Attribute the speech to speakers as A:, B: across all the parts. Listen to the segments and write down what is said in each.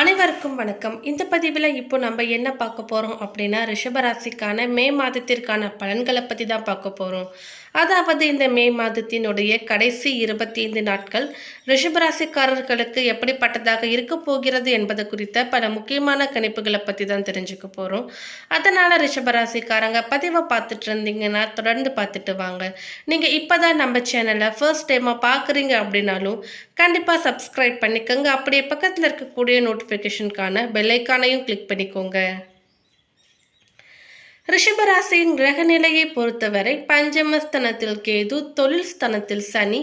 A: அனைவருக்கும் வணக்கம். இந்த பதிவில் இப்போ நம்ம என்ன பார்க்க போகிறோம் அப்படின்னா ரிஷபராசிக்கான மே மாதத்திற்கான பலன்களை பற்றி தான் பார்க்க போகிறோம் அதாவது இந்த மே மாதத்தினுடைய கடைசி இருபத்தி ஐந்து நாட்கள் ரிஷபராசிக்காரர்களுக்கு எப்படிப்பட்டதாக இருக்க போகிறது என்பது குறித்த பல முக்கியமான கணிப்புகளை பற்றி தான் தெரிஞ்சுக்க போகிறோம் அதனால் ரிஷபராசிக்காரங்க பதிவை பார்த்துட்டு இருந்தீங்கன்னா தொடர்ந்து பார்த்துட்டு வாங்க. நீங்கள் இப்போ தான் நம்ம சேனலை ஃபர்ஸ்ட் டைமாக பார்க்குறீங்க அப்படின்னாலும் கண்டிப்பாக சப்ஸ்கிரைப் பண்ணிக்கோங்க. அப்படியே பக்கத்தில் இருக்கக்கூடிய நோட் நோட்டிஃபிகேஷனுக்கான பெல்லைக்கானையும் கிளிக் பண்ணிக்கோங்க. ரிஷபராசியின் கிரக நிலையை பொறுத்தவரை பஞ்சமஸ்தனத்தில் கேது தொழில் ஸ்தனத்தில் சனி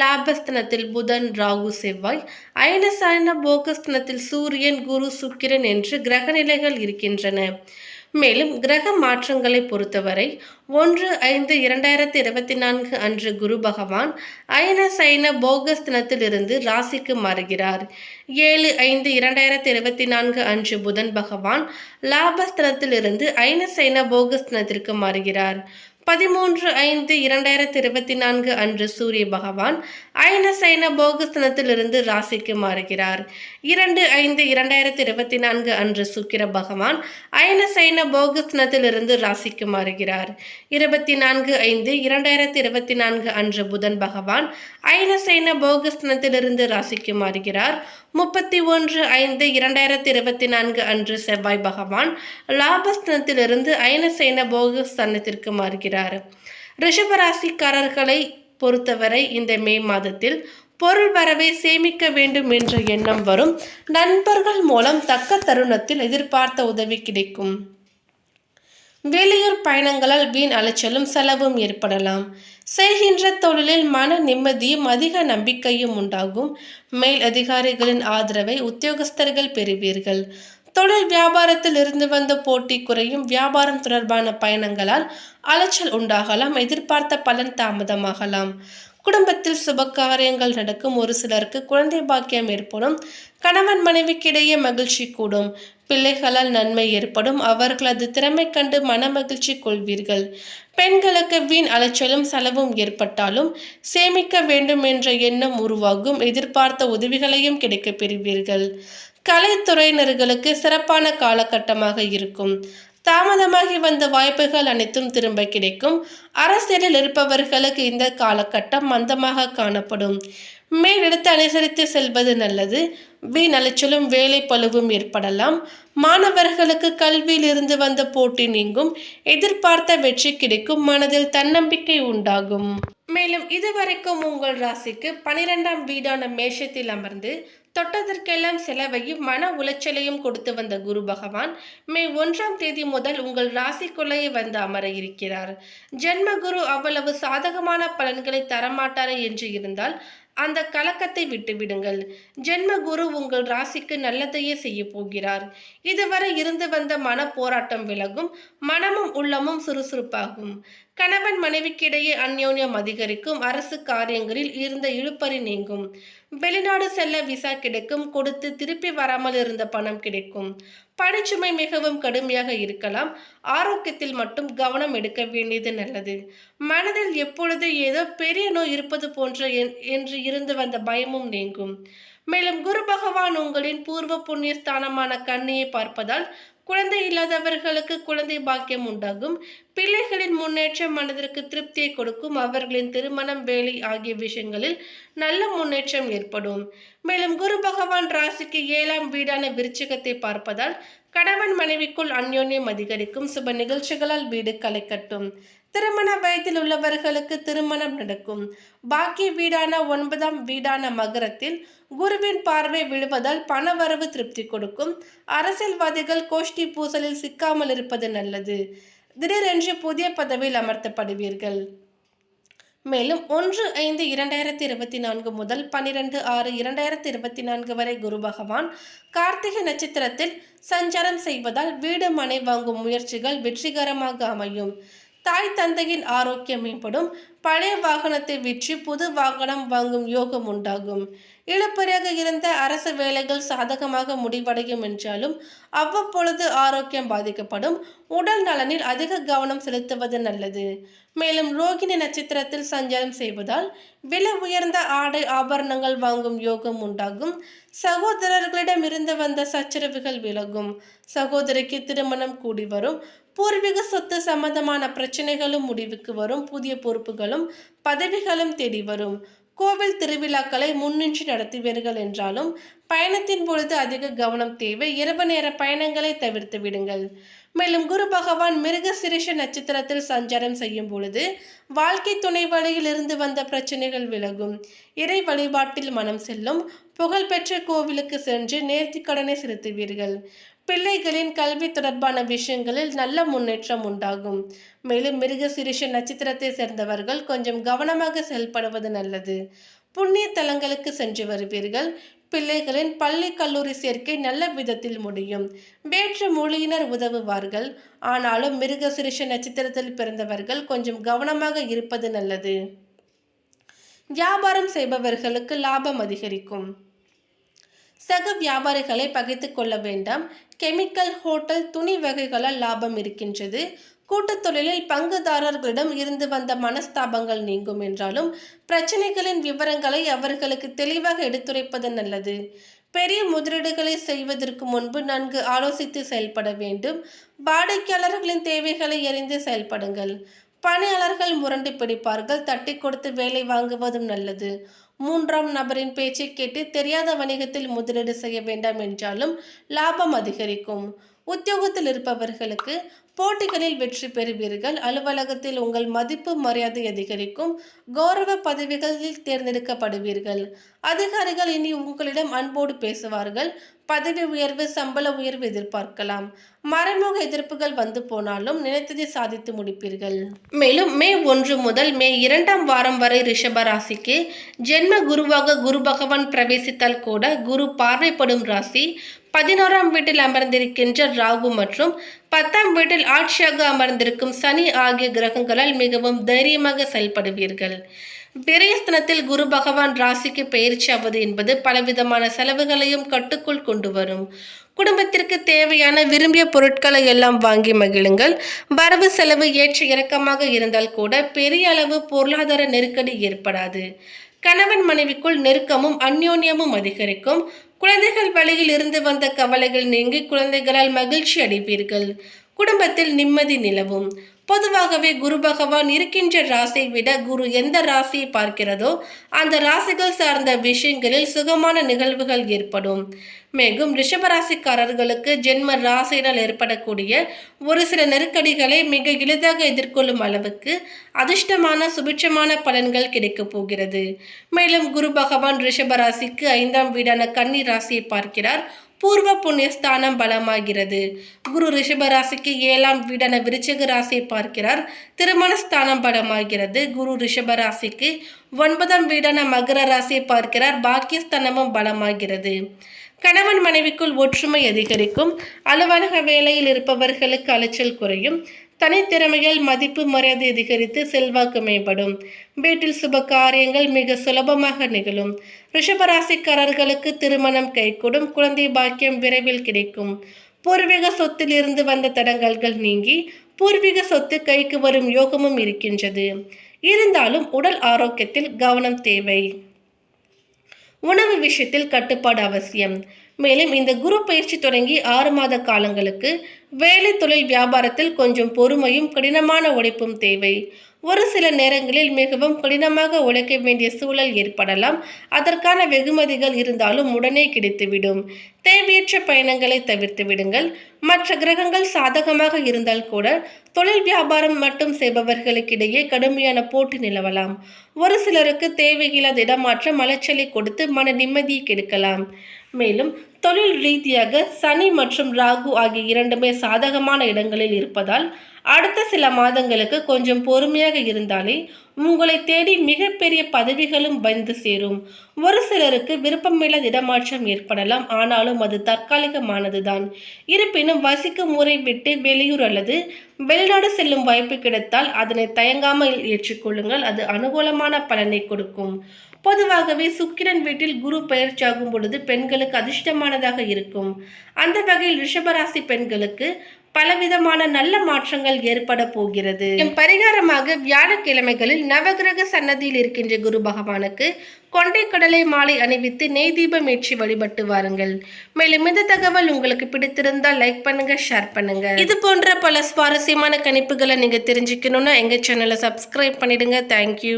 A: லாபஸ்தனத்தில் புதன் ராகு செவ்வாய் அயனசாயன போகஸ்தனத்தில் சூரியன் குரு சுக்கிரன் என்று கிரக நிலைகள் இருக்கின்றன. மேலும் கிரக மாற்றங்களை பொறுத்தவரை ஒன்று ஐந்து இரண்டாயிரத்தி இருபத்தி நான்கு அன்று குரு பகவான் ஐன சைன போகஸ்தனத்திலிருந்து ராசிக்கு மாறுகிறார். ஏழு ஐந்து இரண்டாயிரத்தி இருபத்தி நான்கு அன்று புதன் பகவான் லாபஸ்தனத்திலிருந்து ஐன சைன போகஸ்தனத்திற்கு மாறுகிறார். பதிமூன்று ஐந்து இரண்டாயிரத்தி இருபத்தி நான்கு அன்று சூரிய பகவான் அயன சைன போகஸ்தனத்திலிருந்து ராசிக்கு மாறுகிறார். இரண்டு ஐந்து இரண்டாயிரத்தி இருபத்தி நான்கு அன்று சுக்கிர பகவான் அயன சைன போகஸ்தனத்திலிருந்து ராசிக்கு மாறுகிறார். இருபத்தி நான்கு ஐந்து இரண்டாயிரத்தி இருபத்தி நான்கு அன்று புதன் பகவான் அயன சைன போகஸ்தனத்திலிருந்து ராசிக்கு மாறுகிறார். முப்பத்தி ஒன்று ஐந்து இரண்டாயிரத்தி இருபத்தி நான்கு அன்று செவ்வாய் பகவான் லாபஸ்தனத்திலிருந்து அயனசேன போகஸ்தனத்திற்கு மாறுகிறார். இருக்கிறார் ரிஷபராசிக்காரர்களை பொறுத்தவரை இந்த மே மாதத்தில் பொருள் வரவை சேமிக்க வேண்டும் என்ற எண்ணம் வரும். நண்பர்கள் மூலம் தக்க தருணத்தில் எதிர்பார்த்த உதவி கிடைக்கும். வெளியூர் பயணங்களால் வீண் அலைச்சலும் செலவும் ஏற்படலாம். செய்கின்ற தொழிலில் மன நிம்மதியும் அதிக நம்பிக்கையும் உண்டாகும். மேல் அதிகாரிகளின் ஆதரவை உத்தியோகஸ்தர்கள் பெறுவீர்கள். தொழில் வியாபாரத்தில் இருந்து வந்த போட்டி குறையும். வியாபாரம் தொடர்பான பயணங்களால் அலைச்சல் உண்டாகலாம். எதிர்பார்த்த பலன் தாமதமாகலாம். குடும்பத்தில் சுப காரியங்கள் நடக்கும். ஒரு சிலருக்கு குழந்தை பாக்கியம் ஏற்படும். கணவன் மனைவிக்கிடையே மகிழ்ச்சி கூடும். பிள்ளைகளால் நன்மை ஏற்படும். அவர்களது திறமை கண்டு மன மகிழ்ச்சி கொள்வீர்கள். பெண்களுக்கு வீண் அலைச்சலும் செலவும் ஏற்பட்டாலும் சேமிக்க வேண்டும் என்ற எண்ணம் உருவாகும். எதிர்பார்த்த உதவிகளையும் கிடைக்கப் பெறுவீர்கள். கலைத்துறையினர்களுக்கு சிறப்பான காலகட்டமாக இருக்கும். தாமதமாகி வந்த வாய்ப்புகள் அனைத்தும் திரும்ப கிடைக்கும். அரசியலில் இருப்பவர்களுக்கு இந்த காலகட்டம் மந்தமாக காணப்படும். மேலெடுத்து அனுசரித்து செல்வது நல்லது. வீண் அலைச்சலும் வேலை பழுவும் ஏற்படலாம். மாணவர்களுக்கு கல்வியில் இருந்து வந்த போட்டி நீங்கும். எதிர்பார்த்த வெற்றி கிடைக்கும். மனதில் தன்னம்பிக்கை உண்டாகும். மேலும் இதுவரைக்கும் உங்கள் ராசிக்கு பனிரெண்டாம் வீடான மேஷத்தில் அமர்ந்து தொட்டதற்கெல்லாம் செலவையும் மன உளைச்சலையும் கொடுத்து வந்த குரு பகவான் மே ஒன்றாம் தேதி முதல் உங்கள் ராசிக்குள்ளேயே வந்து அமர இருக்கிறார் ஜென்ம குரு அவ்வளவு சாதகமான பலன்களை தரமாட்டாரே என்று இருந்தால் அந்த கலக்கத்தை விட்டுவிடுங்கள். ஜென்ம குரு உங்கள் ராசிக்கு நல்லதையே செய்ய போகிறார். இதுவரை இருந்து வந்த மன போராட்டம் விலகும் மனமும் உள்ளமும் சுறுசுறுப்பாகும். கணவன் மனைவிக்கிடையே அந்யோன்யம் அதிகரிக்கும் அரசு காரியங்களில் இருந்த இழுப்பறி நீங்கும். வெளிநாடு செல்ல விசா கிடைக்கும் கொடுத்து திருப்பி வராமல் இருந்த பணம் கிடைக்கும். பணிச்சுமை மிகவும் கடுமையாக இருக்கலாம். ஆரோக்கியத்தில் மட்டும் கவனம் எடுக்க வேண்டியது நல்லது. மனதில் எப்பொழுது ஏதோ பெரிய நோய் இருப்பது போன்ற என்று இருந்து வந்த பயமும் நீங்கும். மேலும் குரு பகவான் உங்களின் பூர்வ புண்ணிய ஸ்தானமான கண்ணியை பார்ப்பதால் குழந்தை இல்லாதவர்களுக்கு குழந்தை பாக்கியம் உண்டாகும். பிள்ளைகளின் முன்னேற்றம் மனதிற்கு திருப்தியை கொடுக்கும். அவர்களின் திருமணம் வேலை ஆகிய விஷயங்களில் நல்ல முன்னேற்றம் ஏற்படும். மேலும் குரு பகவான் ராசிக்கு ஏழாம் வீடான விருச்சிகத்தை பார்ப்பதால் கணவன் மனைவிக்குள் அந்யோன்யம் அதிகரிக்கும். சுப நிகழ்ச்சிகளால் வீடு களை கட்டும். திருமண வயதில் உள்ளவர்களுக்கு திருமணம் நடக்கும். பாக்கி வீடான ஒன்பதாம் வீடான மகரத்தில் குருவின் பார்வை விழுவதால் பணவரவு திருப்தி கொடுக்கும். அரசியல்வாதிகள் கோஷ்டி பூசலில் சிக்காமல் இருப்பது நல்லது. திடீரென்று புதிய பதவியில் அமர்த்தப்படுவீர்கள். மேலும் ஒன்று ஐந்து இரண்டாயிரத்தி இருபத்தி நான்கு முதல் பன்னிரெண்டு ஆறு இரண்டாயிரத்தி இருபத்தி நான்கு வரை குரு பகவான் கார்த்திகை நட்சத்திரத்தில் சஞ்சாரம் செய்வதால் வீடு மனை வாங்கும் முயற்சிகள் வெற்றிகரமாக அமையும். தாய் தந்தையின் ஆரோக்கியம் மேம்படும். பழைய வாகனத்தை விற்று புது வாகனம் வாங்கும் யோகம் உண்டாகும். இழுப்பறையாக இருந்த அரசு வேலைகள் சாதகமாக முடிவடையும் என்றாலும் அவ்வப்பொழுது ஆரோக்கியம் பாதிக்கப்படும். உடல் நலனில் அதிக கவனம் செலுத்துவது நல்லது. மேலும் ரோகிணி நட்சத்திரத்தில் சஞ்சாரம் செய்வதால் விலை உயர்ந்த ஆடை ஆபரணங்கள் வாங்கும் யோகம் உண்டாகும். சகோதரர்களிடம் இருந்து வந்த சச்சரவுகள் விலகும். சகோதரிக்கு திருமணம் கூடி வரும். பூர்வீக சொத்து சம்பந்தமான பிரச்சனைகளும் முடிவுக்கு வரும். புதிய பொறுப்புகளும் பதவிகளும் தேடி வரும். கோவில் திருவிழாக்களை முன்னின்று நடத்துவீர்கள் என்றாலும் பயணத்தின் பொழுது அதிக கவனம் தேவை. இரவு நேர பயணங்களை தவிர்த்து விடுங்கள். மேலும் குரு பகவான் மிருக சிரிஷ நட்சத்திரத்தில் சஞ்சாரம் செய்யும் பொழுது வாழ்க்கை துணை வழியில் இருந்து வந்த பிரச்சனைகள் விலகும். இறை வழிபாட்டில் மனம் செல்லும். புகழ்பெற்ற கோவிலுக்கு சென்று நேர்த்திக்கடனை செலுத்துவீர்கள். பிள்ளைகளின் கல்வி தொடர்பான விஷயங்களில் நல்ல முன்னேற்றம் உண்டாகும். மேலும் மிருக சிரிஷ நட்சத்திரத்தை சேர்ந்தவர்கள் கொஞ்சம் கவனமாக செயல்படுவது நல்லது. புண்ணிய தலங்களுக்கு சென்று வருவீர்கள். பிள்ளைகளின் பள்ளி கல்லூரி சேர்க்கை நல்ல விதத்தில் முடியும். வேற்று மொழியினர் உதவுவார்கள். ஆனாலும் மிருக சிரிஷ நட்சத்திரத்தில் பிறந்தவர்கள் கொஞ்சம் கவனமாக இருப்பது நல்லது. வியாபாரம் செய்பவர்களுக்கு லாபம் அதிகரிக்கும். சக வியாபாரிகளை பகைத்து கொள்ள வேண்டாம். கெமிக்கல் ஹோட்டல் துணி வகைகளால் லாபம் இருக்கின்றது. கூட்டத் தொழிலில் பங்குதாரர்களிடம் இருந்து வந்த மனஸ்தாபங்கள் நீங்கும் என்றாலும் பிரச்சனைகளின் விவரங்களை அவர்களுக்கு தெளிவாக எடுத்துரைப்பது நல்லது. பெரிய முதலீடுகளை செய்வதற்கு முன்பு நன்கு ஆலோசித்து செயல்பட வேண்டும். வாடிக்கையாளர்களின் தேவைகளை அறிந்து செயல்படுங்கள். பணியாளர்கள் முரண்டு பிடிப்பார்கள் தட்டி கொடுத்து வேலை வாங்குவதும் நல்லது. மூன்றாம் நபரின் பேச்சை கேட்டு தெரியாத வணிகத்தில் முதலீடு செய்ய வேண்டாம் என்றாலும் லாபம் அதிகரிக்கும். உத்தியோகத்தில் இருப்பவர்களுக்கு போட்டிகளில் வெற்றி பெறுவீர்கள். அலுவலகத்தில் உங்கள் மதிப்பு மரியாதை அதிகரிக்கும். கௌரவ பதவிகளில் தேர்ந்தெடுக்கப்படுவீர்கள். அதிகாரிகள் இனி உங்களிடம் அன்போடு பேசுவார்கள். பதவி உயர்வு சம்பள உயர்வு எதிர்பார்க்கலாம். மறைமுக எதிர்ப்புகள் வந்து போனாலும் நினைத்ததை சாதித்து முடிப்பீர்கள். மேலும் மே ஒன்று முதல் மே இரண்டாம் வாரம் வரை ரிஷப ராசிக்கு ஜென்ம குருவாக குரு பகவான் பிரவேசித்தால் கூட குரு பார்வைப்படும் ராசி. பதினோராம் வீட்டில் அமர்ந்திருக்கின்ற ராகு மற்றும் பத்தாம் வீட்டில் ஆட்சியாக அமர்ந்திருக்கும் சனி ஆகிய கிரகங்களால் மிகவும் தைரியமாக செயல்படுவீர்கள். விரயஸ்தனத்தில் குரு பகவான் ராசிக்கு பயிற்சியாவது என்பது பலவிதமான செலவுகளையும் கட்டுக்குள் கொண்டு வரும். குடும்பத்திற்கு தேவையான விரும்பிய பொருட்களை எல்லாம் வாங்கி மகிழுங்கள். வரவு செலவு ஏற்ற இறக்கமாக இருந்தால் கூட பெரிய அளவு பொருளாதார நெருக்கடி ஏற்படாது. கணவன் மனைவிக்குள் நெருக்கமும் அந்யோன்யமும் அதிகரிக்கும். குழந்தைகள் வழியில் இருந்து வந்த கவலைகள் நீங்கி குழந்தைகளால் மகிழ்ச்சி அடைப்பீர்கள் குடும்பத்தில் நிம்மதி நிலவும். பொதுவாகவே குரு பகவான் இருக்கின்ற ராசியை விட குரு எந்த ராசியை பார்க்கிறதோ அந்த ராசிகள் சார்ந்த விஷயங்களில் சுகமான நிகழ்வுகள் ஏற்படும். மேலும் ரிஷபராசிக்காரர்களுக்கு ஜென்ம ராசியினால் ஏற்படக்கூடிய ஒரு சில நெருக்கடிகளை மிக எளிதாக எதிர்கொள்ளும் அளவுக்கு அதிர்ஷ்டமான சுபிட்சமான பலன்கள் கிடைக்கப் போகிறது. மேலும் குரு பகவான் ரிஷபராசிக்கு ஐந்தாம் வீடான கன்னி ராசியை பார்க்கிறார். பூர்வ புண்ணியஸ்தானம் பலமாகிறது. குரு ரிஷபராசிக்கு ஏழாம் வீடான விருச்சக ராசியை பார்க்கிறார். திருமண ஸ்தானம் பலமாகிறது. குரு ரிஷபராசிக்கு ஒன்பதாம் வீடான மகர ராசியை பார்க்கிறார். பாக்கியஸ்தானமும் பலமாகிறது. கணவன் மனைவிக்குள் ஒற்றுமை அதிகரிக்கும். அலுவலக வேலையில் இருப்பவர்களுக்கு அலைச்சல் குறையும். தனித்திறமைகள் மதிப்பு மரியாதை அதிகரித்து செல்வாக்கு மேம்படும். வீட்டில் சுப காரியங்கள் மிக சுலபமாக நிகழும். ரிஷபராசிக்காரர்களுக்கு திருமணம் கைகூடும். குழந்தை பாக்கியம் விரைவில் கிடைக்கும். பூர்வீக சொத்தில் இருந்து வந்த தடங்கல்கள் நீங்கி பூர்வீக சொத்து கைக்கு வரும் யோகமும் இருக்கின்றது. இருந்தாலும் உடல் ஆரோக்கியத்தில் கவனம் தேவை. உணவு விஷயத்தில் கட்டுப்பாடு அவசியம். மேலும் இந்த குரு பயிற்சி தொடங்கி ஆறு மாத காலங்களுக்கு வேலை தொழில் வியாபாரத்தில் கொஞ்சம் பொறுமையும் கடினமான உழைப்பும் தேவை. ஒரு சில நேரங்களில் மிகவும் கடினமாக உழைக்க வேண்டிய சூழல் ஏற்படலாம். அதற்கான வெகுமதிகள் இருந்தாலும் உடனே கிடைத்துவிடும். தேவையற்ற பயணங்களை தவிர்த்து விடுங்கள். மற்ற கிரகங்கள் சாதகமாக இருந்தால் கூட தொழில் வியாபாரம் மட்டும் செய்பவர்களுக்கிடையே கடுமையான போட்டி நிலவலாம். ஒரு சிலருக்கு தேவையில்லாத இடமாற்றம் அலைச்சலை கொடுத்து மன நிம்மதியை கெடுக்கலாம். மேலும் தொழில் ரீதியாக சனி மற்றும் ராகு ஆகிய இரண்டுமே சாதகமான இடங்களில் இருப்பதால் அடுத்த சில மாதங்களுக்கு கொஞ்சம் பொறுமையாக இருந்தாலே உங்களை தேடி மிகப்பெரிய பதவிகளும் வந்து சேரும். ஒரு சிலருக்கு விருப்பமில்லாத இடமாற்றம் ஏற்படலாம் ஆனாலும் அது தற்காலிகமானதுதான். இருப்பினும் வசிக்கும் ஊரை விட்டு வெளியூர் அல்லது வெளிநாடு செல்லும் வாய்ப்பு கிடைத்தால் அதனை தயங்காமல் ஏற்றுக்கொள்ளுங்கள் அது அனுகூலமான பலனை கொடுக்கும். பொதுவாகவே சுக்கிரன் வீட்டில் குரு பயிற்சியாகும் பொழுது பெண்களுக்கு அதிர்ஷ்டமானதாக இருக்கும். அந்த வகையில் ரிஷபராசி பெண்களுக்கு பலவிதமான நல்ல மாற்றங்கள் ஏற்பட போகிறது. பரிகாரமாக வியாழக்கிழமைகளில் நவகிரக சன்னதியில் இருக்கின்ற குரு பகவானுக்கு கொண்டை கடலை மாலை அணிவித்து நெய் தீபம் ஏற்றி வழிபட்டு வாருங்கள். மேலும் இந்த தகவல் உங்களுக்கு பிடித்திருந்தால் லைக் பண்ணுங்க ஷேர் பண்ணுங்க. இது போன்ற பல சுவாரஸ்யமான கணிப்புகளை நீங்க தெரிஞ்சுக்கணும்னா எங்க சேனலை சப்ஸ்கிரைப் பண்ணிடுங்க. தேங்க்யூ